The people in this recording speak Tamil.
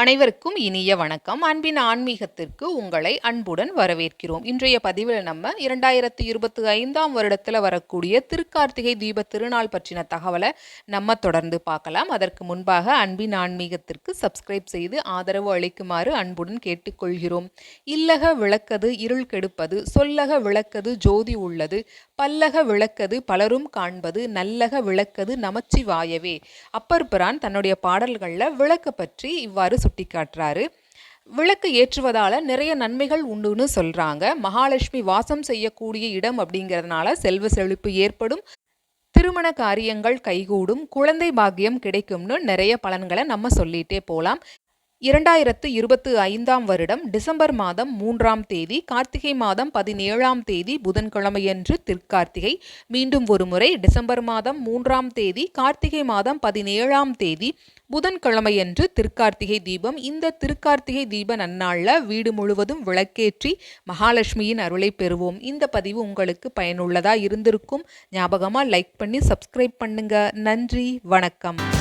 அனைவருக்கும் இனிய வணக்கம். அன்பின் ஆன்மீகத்திற்கு உங்களை அன்புடன் வரவேற்கிறோம். இன்றைய பதிவில் நம்ம இரண்டாயிரத்தி இருபத்தி ஐந்தாம் வருடத்தில் வரக்கூடிய திருக்கார்த்திகை தீப திருநாள் பற்றின தகவலை நம்ம தொடர்ந்து பார்க்கலாம். அதற்கு முன்பாக அன்பின் ஆன்மீகத்திற்கு சப்ஸ்கிரைப் செய்து ஆதரவு அளிக்குமாறு அன்புடன் கேட்டுக்கொள்கிறோம். இல்லக விளக்கது இருள் கெடுப்பது சொல்லக விளக்கது ஜோதி உள்ளது பல்லக விளக்கது பலரும் காண்பது நல்லக விளக்கது நமச்சிவாயவே. அப்பர் பிரான் தன்னுடைய பாடல்களில் விளக்க பற்றி இவ்வாறு சுட்டி காட்டுறாரு. விளக்கு ஏற்றுவதால் நிறைய நன்மைகள் உண்டுன்னு சொல்கிறாங்க மகாலட்சுமி வாசம் செய்யக்கூடிய இடம் அப்படிங்கிறதுனால செல்வ செழிப்பு ஏற்படும். திருமண காரியங்கள் கைகூடும். குழந்தை பாக்கியம் கிடைக்கும்னு நிறைய பலன்களை நம்ம சொல்லிகிட்டே போகலாம் இரண்டாயிரத்து இருபத்து ஐந்தாம் வருடம் டிசம்பர் மாதம் மூன்றாம் தேதி கார்த்திகை மாதம் பதினேழாம் தேதி புதன்கிழமையன்று திருக்கார்த்திகை. மீண்டும் ஒருமுறை டிசம்பர் மாதம் மூன்றாம் தேதி கார்த்திகை மாதம் பதினேழாம் தேதி புதன்கிழமையன்று திருக்கார்த்திகை தீபம். இந்த திருக்கார்த்திகை தீப நன்னாளில் வீடு முழுவதும் விளக்கேற்றி மகாலட்சுமியின் அருளை பெறுவோம். இந்த பதிவு உங்களுக்கு பயனுள்ளதாக இருந்திருக்கும். ஞாபகமாக லைக் பண்ணி சப்ஸ்கிரைப் பண்ணுங்க. நன்றி வணக்கம்.